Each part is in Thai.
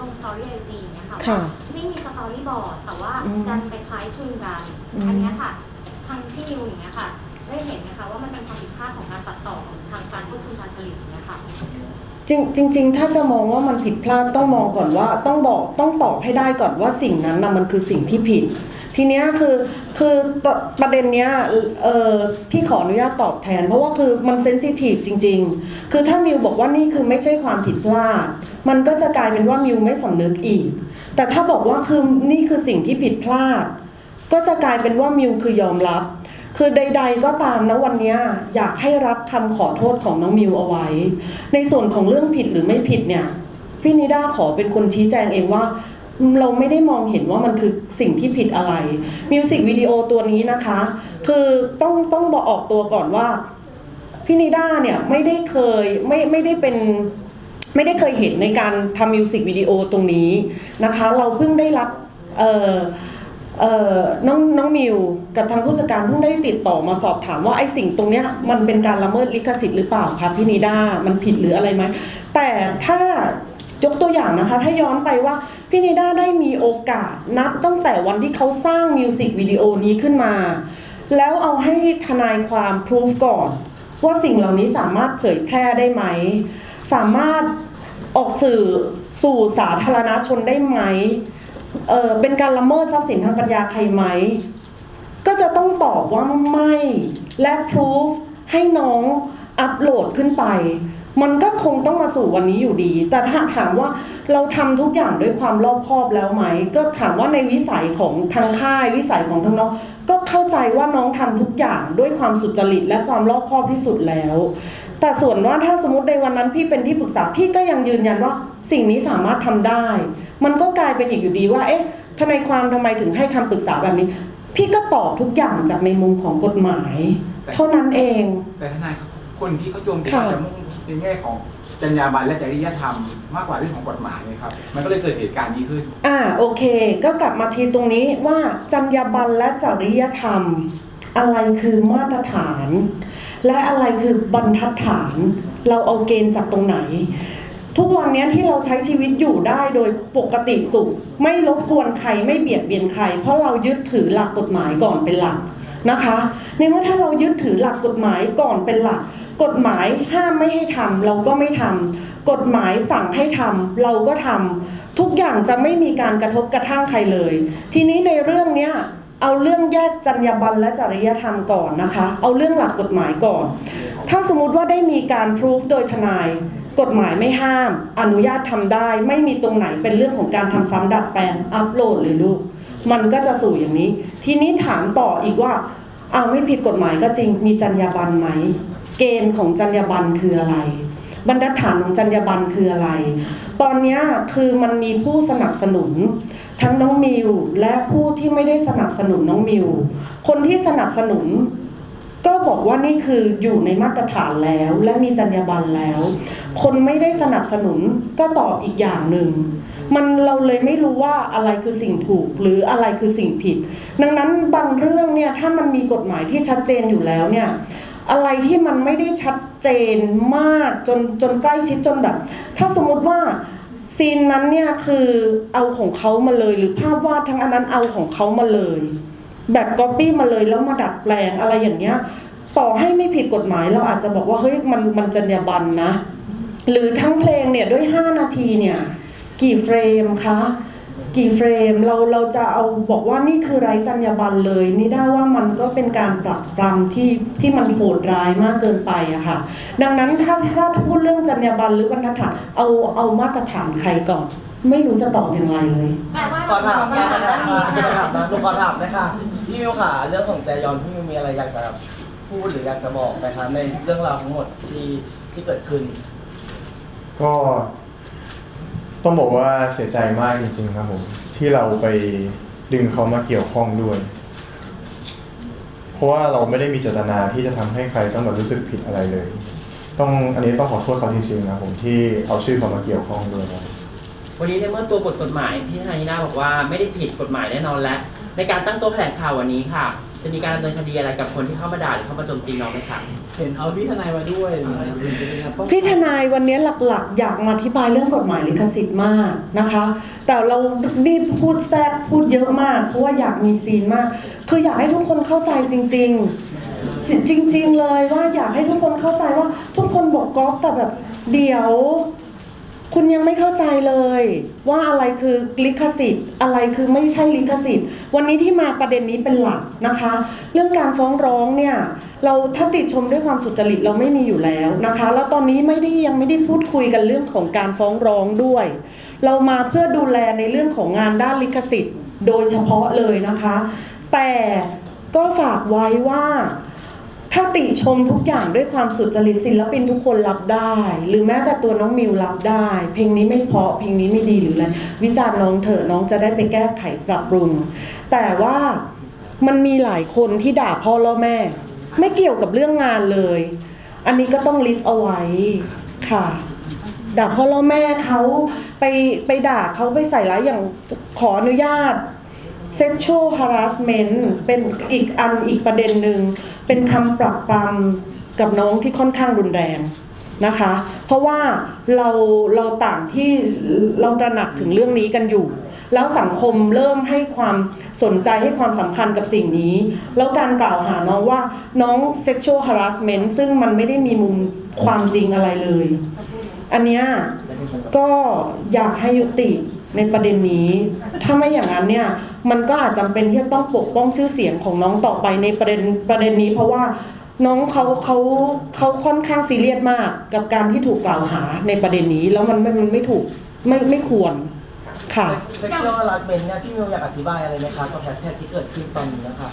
ลงสตอรี่ไอจีเนี่ยค่ะค่ะว่าไม่มีสตอรี่บอร์ดแต่ว่าอืมดันไปคล้ายคลึงกันอืม อันเนี้ยค่ะ ทางที่นิวอย่างเงี้ยค่ะ ได้เห็นไหมคะว่ามันเป็นความผิดพลาดของการตัดต่อของทางการควบคุมการผลิตอย่างเงี้ยค่ะ จริงจริง ๆ ถ้าจะมองว่ามันผิดพลาดต้องมองก่อนว่าต้องบอกต้องตอบให้ได้ก่อนว่าสิ่งนั้นนะมันคือสิ่งที่ผิด ทีเนี้ยคือคือประเด็นเนี้ยเออพี่ขออนุญาตตอบแทน เพราะว่าคือมันเซนซิทีฟจริง ๆ คือถ้ามิวบอกว่านี่คือไม่ใช่ความผิดพลาด มันก็จะกลายเป็นว่ามิวไม่สำนึกอีก แต่ถ้าบอกว่าคือนี่คือสิ่งที่ผิดพลาด ก็จะกลายเป็นว่ามิวคือยอมรับ คือใด ๆ ก็ตามนะวันนี้อยากให้รับคำขอโทษของน้องมิวเอาไว้ ในส่วนของเรื่องผิดหรือไม่ผิดเนี่ยพี่นิด้าขอเป็นคนชี้แจงเองว่า เราไม่ได้มองเห็นว่ามันคือสิ่งที่ผิดอะไรมิวสิกวิดีโอตัวนี้นะคะ คือต้องต้องบอกออกตัวก่อนว่าพี่นิด้าเนี่ยไม่ได้เคยไม่ไม่ได้เป็นไม่ได้เคยเห็นในการทำมิวสิกวิดีโอตรงนี้นะคะ เราเพิ่งได้รับเอ่อเอ่อน้องน้องมิวกับทางผู้จัดการเพิ่งได้ติดต่อมาสอบถามว่าไอ้สิ่งตรงเนี้ยมันเป็นการละเมิดลิขสิทธิ์หรือเปล่าคะพี่นิด้ามันผิดหรืออะไรไหมแต่ถ้ายกตัวอย่างนะคะ ถ้าย้อนไปว่า พี่นิด้าได้มีโอกาสนับตั้งแต่วันที่เขาสร้างมิวสิกวิดีโอนี้ขึ้นมา แล้วเอาให้ทนายความพิสูจก่อน ว่าสิ่งเหล่านี้สามารถเผยแพร่ได้ไหม สามารถออกสื่อสู่สาธารณชนได้ไหมเออเป็นการละเมิดทรัพย์สินทางปัญญาใครไหม ก็จะต้องตอบว่าไม่ และพิสูจให้น้องอัปโหลดขึ้นไป มันก็คงต้องมาสู่วันนี้อยู่ดี แต่ถ้าถามว่าเราทำทุกอย่างด้วยความรอบคอบแล้วไหม ก็ถามว่าในวิสัยของทางค่ายวิสัยของทางน้อง ก็เข้าใจว่าน้องทำทุกอย่างด้วยความสุจริตและความรอบคอบที่สุดแล้ว แต่ส่วนว่าถ้าสมมติในวันนั้นพี่เป็นที่ปรึกษาพี่ก็ยังยืนยันว่าสิ่งนี้สามารถทำได้ มันก็กลายเป็นอีกอยู่ดีว่า เอ๊ะทนายความทำไมถึงให้คำปรึกษาแบบนี้ พี่ก็ตอบทุกอย่างจากในมุมของกฎหมาย เท่านั้นเองแต่ทนายครับคนที่เขาโจมตีค่ะจะมุ่ง ในแง่ของจรรยาบรรณและจริยธรรมมากกว่าเรื่องของกฎหมายเลยครับ มันก็เลยเกิดเหตุการณ์นี้ขึ้น อ่าโอเค ก็กลับมาทีตรงนี้ว่าจรรยาบรรณและจริยธรรม อะไรคือมาตรฐาน และอะไรคือบรรทัดฐาน เราเอาเกณฑ์จากตรงไหน ทุกวันนี้ที่เราใช้ชีวิตอยู่ได้โดยปกติสุข ไม่รบกวนใครไม่เบียดเบียนใคร เพราะเรายึดถือหลักกฎหมายก่อนเป็นหลักนะคะในเมื่อถ้าเรายึดถือหลักกฎหมายก่อนเป็นหลัก กฎหมายห้ามไม่ให้ทำเราก็ไม่ทำกฎหมายสั่งให้ทำเราก็ทำทุกอย่างจะไม่มีการกระทบกระทั่งใครเลย ทีนี้ในเรื่องเนี้ยเอาเรื่องแยกจรรยาบรรณและจริยธรรมก่อนนะคะ เอาเรื่องหลักกฎหมายก่อน ถ้าสมมุติว่าได้มีการพิสูจโดยทนาย กฎหมายไม่ห้าม อนุญาตทำได้ ไม่มีตรงไหนเป็นเรื่องของการทำซ้ำดัดแปลงอัปโหลดเลยลูก มันก็จะสู่อย่างนี้ ทีนี้ถามต่ออีกว่าอ้าวไม่ผิดกฎหมายก็จริงมีจรรยาบรรณไหม เกณฑ์ของจรรยาบรรณคืออะไร บรรทัดฐานของจรรยาบรรณคืออะไร ตอนนี้คือมันมีผู้สนับสนุนทั้งน้องมิวและผู้ที่ไม่ได้สนับสนุนน้องมิว คนที่สนับสนุน ก็บอกว่านี่คืออยู่ในมาตรฐานแล้ว และมีจรรยาบรรณแล้ว คนไม่ได้สนับสนุนก็ตอบอีกอย่างหนึ่งมันเราเลยไม่รู้ว่าอะไรคือสิ่งถูกหรืออะไรคือสิ่งผิด ดังนั้นบางเรื่องเนี่ยถ้ามันมีกฎหมายที่ชัดเจนอยู่แล้วเนี่ย อะไรที่มันไม่ได้ชัดเจนมากจนจนใกล้ชิดจนแบบ ถ้าสมมติว่าซีนนั้นเนี่ยคือเอาของเขามาเลย หรือภาพวาดทั้งอันนั้นเอาของเขามาเลย แบบก๊อปปี้มาเลยแล้วมาดัดแปลงอะไรอย่างเงี้ยต่อให้ไม่ผิดกฎหมายเราอาจจะบอกว่าเฮ้ยมันมันจรรยาบรรณนะ หรือทั้งเพลงเนี่ยด้วย 5 นาทีเนี่ย กี่เฟรมคะ กี่เฟรมเราเราจะเอาบอกว่านี่คือไร้จรรยาบรรณเลยนี่ได้ว่ามันก็เป็นการปรับปรำที่ที่มันโหดร้ายมากเกินไปอะค่ะ ดังนั้นถ้าถ้าพูดเรื่องจรรยาบรรณหรือบรรทัดฐานเอาเอามาตรฐานใครก่อน ไม่รู้จะตอบอย่างไรเลยแปลว่าขอถามมาค่ะตรฐานด้านนี้ขอถาค่ะมนะหนูขอถามนะคะพี่มิวค่ะเรื่องของแจยอนพี่มิวมีอะไรอยากจะพูดหรืออยากจะบอกไหมคะในเรื่องราวทั้งหมดที่ที่เกิดขึ้น ก็ ต้องบอกว่าเสียใจมากจริง ๆ ครับผม ที่เราไปดึงเขามาเกี่ยวข้องด้วย เพราะว่าเราไม่ได้มีเจตนาที่จะทำให้ใครต้องแบบรู้สึกผิดอะไรเลย ต้องอันนี้ต้องขอโทษเขาจริงๆนะผมที่เอาชื่อเขามาเกี่ยวข้องด้วยครับ วันนี้ในเมื่อตัวบทกฎหมายพี่ธานินาบอกว่าไม่ได้ผิดกฎหมายแน่นอนแล้วในการตั้งโต๊ะแถลงข่าววันนี้ค่ะจจะมีการดำเนินคดีอะไรกับคนที่เข้ามาด่าหรือเข้ามาโจมตีน้องไหมครับ เห็นเอาพี่ทนายมาด้วยพี่ทนายวันนี้หลักๆ อยากมาอธิบายเรื่องกฎหมายลิขสิทธิ์มากนะคะ แต่เรานี่พูดแทรกพูดเยอะมาก เพราะว่าอยากมีซีนมาก คืออยากให้ทุกคนเข้าใจจริง ๆ จริง ๆ เลยว่าอยากให้ทุกคนเข้าใจว่าทุกคนบอกก๊อฟแต่แบบเดี๋ยว คุณยังไม่เข้าใจเลย ว่าอะไรคือลิขสิทธิ์ อะไรคือไม่ใช่ลิขสิทธิ์ วันนี้ที่มาประเด็นนี้เป็นหลักนะคะ เรื่องการฟ้องร้องเนี่ย เราถ้าติชมด้วยความสุจริตเราไม่มีอยู่แล้วนะคะ แล้วตอนนี้ไม่ได้ยังไม่ได้พูดคุยกันเรื่องของการฟ้องร้องด้วย เรามาเพื่อดูแลในเรื่องของงานด้านลิขสิทธิ์ โดยเฉพาะเลยนะคะ แต่ก็ฝากไว้ว่าถ้าติชมทุกอย่างด้วยความสุจริตศิลปินทุกคนรับได้ หรือแม้แต่ตัวน้องมิวรับได้ เพลงนี้ไม่เพาะเพลงนี้ไม่ดีหรืออะไรวิจารณ์น้องเถอะน้องจะได้ไปแก้ไขปรับปรุง แต่ว่ามันมีหลายคนที่ด่าพ่อล่อแม่ ไม่เกี่ยวกับเรื่องงานเลย อันนี้ก็ต้องลิสต์เอาไว้ค่ะด่าพ่อล่อแม่เขาไปไปด่าเขาไปใส่ร้ายอย่างขออนุญาต sexual harassment เป็นอีกอันอีกประเด็นหนึ่ง เป็นคำปรับปรำกับน้องที่ค่อนข้างรุนแรงนะคะ เพราะว่าเราเราต่างที่เราตระหนักถึงเรื่องนี้กันอยู่ แล้วสังคมเริ่มให้ความสนใจให้ความสำคัญกับสิ่งนี้ แล้วการกล่าวหาน้องว่าน้อง sexual harassment ซึ่งมันไม่ได้มีมุมความจริงอะไรเลย อันเนี้ยก็อยากให้ยุติในประเด็นนี้ ถ้าไม่อย่างนั้นเนี่ย มันก็อาจจำเป็นที่จะต้องปกป้องชื่อเสียงของน้องต่อไปในประเด็นประเด็นนี้ เพราะว่าน้องเขาเขาเขาค่อนข้างซีเรียสมากกับการที่ถูกกล่าวหาในประเด็นนี้ แล้วมันมันไม่ถูกไม่ไม่ควร ค่ะเซ็กชวลฮาร์ดเมนเนี่ยพี่มิวอยากอธิบายอะไรไหมคะกับแฮชแท็กที่เกิดขึ้นตอนนี้นะคะ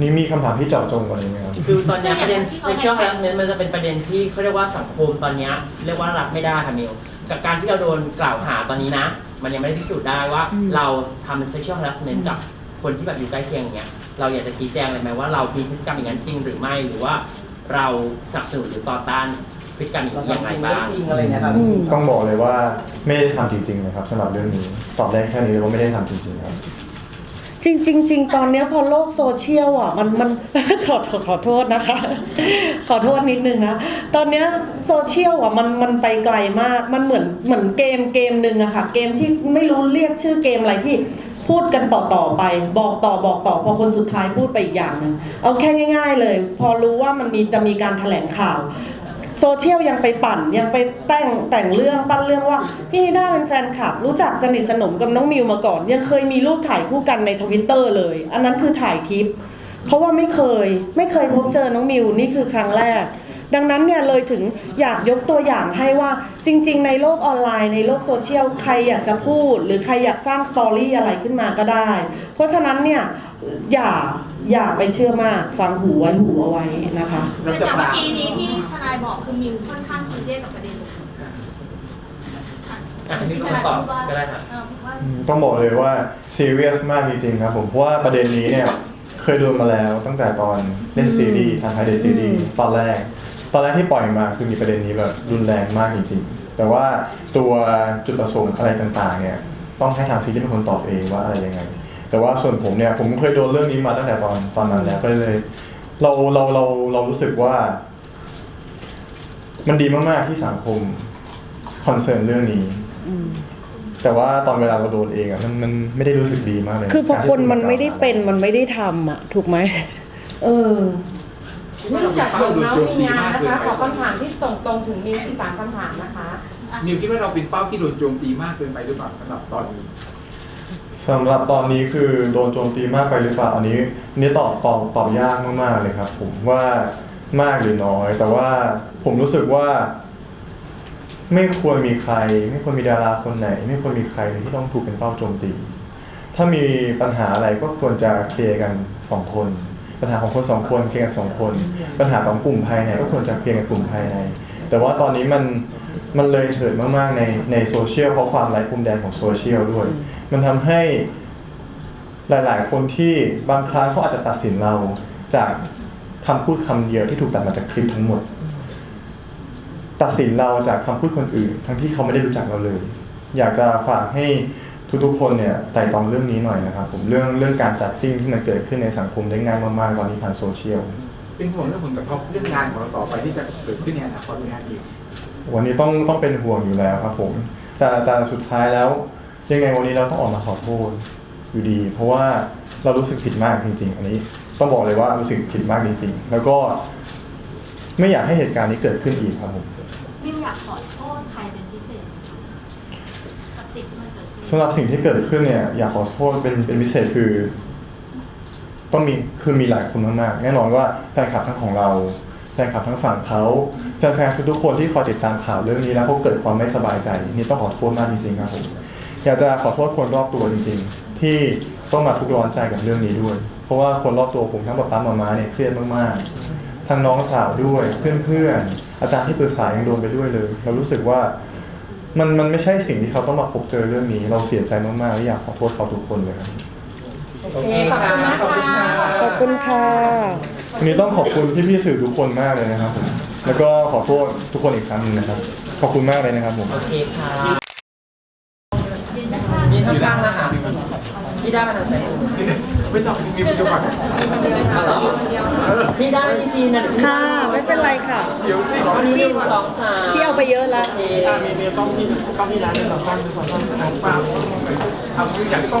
นี่มีคำถามที่เจาะจงกว่านี้ไหมครับ คือตอนเนี้ยประเด็น sexual harassment มันจะเป็นประเด็นที่เขาเรียกว่าสังคมตอนเนี้ยเรียกว่ารับไม่ได้ค่ะมิวกับการที่เราโดนกล่าวหาตอนนี้นะ มันยังไม่ได้พิสูจน์ได้ว่าเราทำเป็น sexual harassment กับคนที่แบบอยู่ใกล้เคียงอย่างเงี้ยเราอยากจะชี้แจงอะไรไหมว่าเรามีพฤติกรรมอย่างนั้นจริงหรือไม่หรือว่า เราสนับสนุนหรือต่อต้าน พฤติกรรมอย่างเรานี้อย่างทำไรจริงไม่บ้าง จริงอะไรเนี่ยครับ อืม ต้องบอกเลยว่าไม่ได้ทำจริงๆนะครับสำหรับเรื่องนี้ตอบได้แค่นี้เลยว่าไม่ได้ทำจริงๆครับ จริงจริงจริงตอนเนี้ยพอโลกโซเชียลอะมันมัน ขอขอขอโทษนะคะ ขอโทษนิดนึงนะ ตอนเนี้ยโซเชียลอะมันมันไปไกลมากมันเหมือนเหมือนเกมเกมหนึ่งอะค่ะ เกมที่ไม่รู้เรียกชื่อเกมอะไรที่พูดกันต่อต่อๆไป บอกต่อบอกต่อพอคนสุดท้ายพูดไปอีกอย่างหนึ่งเอาแค่ง่าย ๆ เลย พอรู้ว่ามันมีจะมีการแถลงข่าว โซเชียลยังไปปั่นยังไปแต่งแต่งเรื่องปั้นเรื่องว่า พี่นิด้าเป็นแฟนคลับ รู้จักสนิทสนมกับน้องมิวมาก่อน ยังเคยมีรูปถ่ายคู่กันในทวิตเตอร์เลย อันนั้นคือถ่ายทิป เพราะว่าไม่เคยไม่เคยพบเจอน้องมิวนี่คือครั้งแรก ดังนั้นเนี่ยเลยถึงอยากยกตัวอย่างให้ว่าจริง ๆ ในโลกออนไลน์ในโลกโซเชียลใครอยากจะพูด หรือใครอยากสร้างสตอรี่อะไรขึ้นมาก็ได้ เพราะฉะนั้นเนี่ยอย่า อย่าไปเชื่อมากฟังหูไว้หูเอาไว้นะคะเราแต่จะจากปเมื่ราอบกี้นี้ที่ทนายบอกคือมิวค่อนข้างซีเรียสกับประเด็นนี้อะมีคนตอบก็ได้ค่ะเออว่าต้องบอกเลยว่าซีเรียสมากจริงๆครับผมเพราะว่าประเด็นนี้เนี่ยเคยโดนมาแล้วตั้งแต่ตอนเล่นซีรีส์ทางไทยเดซีรีส์ตอนแรก ตอนแรกที่ปล่อยมาคือมีประเด็นนี้แบบรุนแรงมากจริงๆ แต่ว่าตัวจุดประสงค์อะไรต่างๆเนี่ยต้องให้ทางซีรีส์เป็นคนตอบเองว่าอะไรยังไง แต่ว่าส่วนผมเนี่ยผมเคยโดนเรื่องนี้มาตั้งแต่ตอนตอนนั้นแล้วก็เลย เราเราเราเรารู้สึกว่า มันดีมากๆที่สังคมคอนเซิร์นเรื่องนี้แต่ว่าตอนเวลาเราโดนเองอะมันมันไม่ได้รู้สึกดีมากเลยคือพอคนมันไม่ได้เป็นมันไม่ได้ทำอะ ถูกไหมเออเนื่องจากเดี๋ยวน้องมีงานนะคะ ขอคำถามที่ส่งตรงถึงมีที่สามคำถามนะคะ นิวคิดว่าเราเป็นเป้าที่โดนโจมตีมากเกินไปหรือเปล่าสำหรับตอนนี้ สำหรับตอนนี้คือโดนโจมตีมากไปหรือเปล่าอันนี้นนี้ตอบตอบตอบยากมากๆเลยครับ ผมว่ามากหรือน้อย แต่ว่าผมรู้สึกว่า ไม่ควรมีใคร ไม่ควรมีดาราคนไหน ไม่ควรมีใครเลยที่ต้องถูกเป็นเป้าโจมตี ถ้ามีปัญหาอะไรก็ควรจะเคลียร์กันสองคน ปัญหาของคนสองคนเคลียร์กันสองคน ปัญหาของกลุ่มภายในก็ควรจะเคลียร์กันกลุ่มภายใน แต่ว่าตอนนี้มันมันเลยเถิดมากๆในในโซเชียลเพราะความไร้พรมแดนของโซเชียลด้วย มันทำให้หลาย ๆ คนที่บางครั้งเขาอาจจะตัดสินเราจากคำพูดคำเดียวที่ถูกตัดมาจากคลิปทั้งหมด ตัดสินเราจากคำพูดคนอื่น ทั้งที่เขาไม่ได้รู้จักเราเลย อยากจะฝากให้ทุกๆ คนเนี่ยไต่ตองเรื่องนี้หน่อยนะครับผมเรื่องเรื่องการจัดจิ้งที่มันเกิดขึ้นในสังคมได้ง่ายมากๆตอนนี้ผ่านโซเชียลเป็นห่วงเรื่องผลกระทบเรื่องงานของเราต่อไปที่จะเกิดขึ้นในอนาคตไหมครับอีกวันนี้ต้องต้องเป็นห่วงอยู่แล้วครับผมแต่แต่สุดท้ายแล้ว ยังไงวันนี้เราต้องออกมาขอโทษอยู่ดี เพราะว่าเรารู้สึกผิดมากจริง ๆ อันนี้ต้องบอกเลยว่ารู้สึกผิดมากจริง ๆ แล้วก็ไม่อยากให้เหตุการณ์นี้เกิดขึ้นอีกครับผมมิวอยากขอโทษใครเป็นพิเศษไหมคะกับสิ่งที่มันเกิดขึ้นสำหรับสิ่งที่เกิดขึ้นเนี่ย อยากขอโทษเป็นเป็นพิเศษคือ ต้องมีคือมีหลายคนมากๆแน่นอนว่าแฟนคลับทั้งของเราแฟนคลับทั้งฝั่งเขาแฟนๆทุกๆคนที่คอยติดตามข่าวเรื่องนี้แล้วเขาเกิดความไม่สบายใจ นี่ต้องขอโทษมากจริงๆครับผม อยากจะขอโทษคนรอบตัวจริง ๆ ที่ต้องมาทุกข์ร้อนใจกับเรื่องนี้ด้วย เพราะว่าคนรอบตัวผมทั้งป๊าป๊ามาม่าเนี่ยเครียดมากๆทั้งน้องสาวด้วยเพื่อนๆอาจารย์ที่ปรึกษายังโดนไปด้วยเลย เรารู้สึกว่ามันมันไม่ใช่สิ่งที่เขาต้องมาพบเจอเรื่องนี้ เราเสียใจมากๆและอยากขอโทษเขาทุกคนเลยครับโอเคค่ะขอบคุณค่ะขอบคุณค่ะวันนี้ต้องขอบคุณพี่ๆสื่อทุกคนมากเลยนะครับผมแล้วก็ขอโทษทุกคนอีกครั้งหนึงนะครับ ขอบคุณมากเลยนะครับผม โอเคค่ะยืนข้างๆนะคะพี่ได้มาทางไหน ไม่ต้องมีปัจจุบันเอาเหรอพี่ได้พี่ซีนะเดี๋ยวพี่ค่ะ ไม่เป็นไรค่ะเดี๋ยวสิวันนี้หนึ่งสองสามพี่เอาไปเยอะแล้วโอเคมีมีต้องที่ต้องที่ร้านหนึ่งสองสามหนึ่งสองสามทางป้าเอาอยากให้กล้อ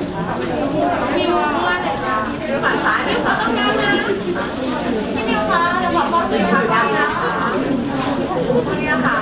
นี่นะคะ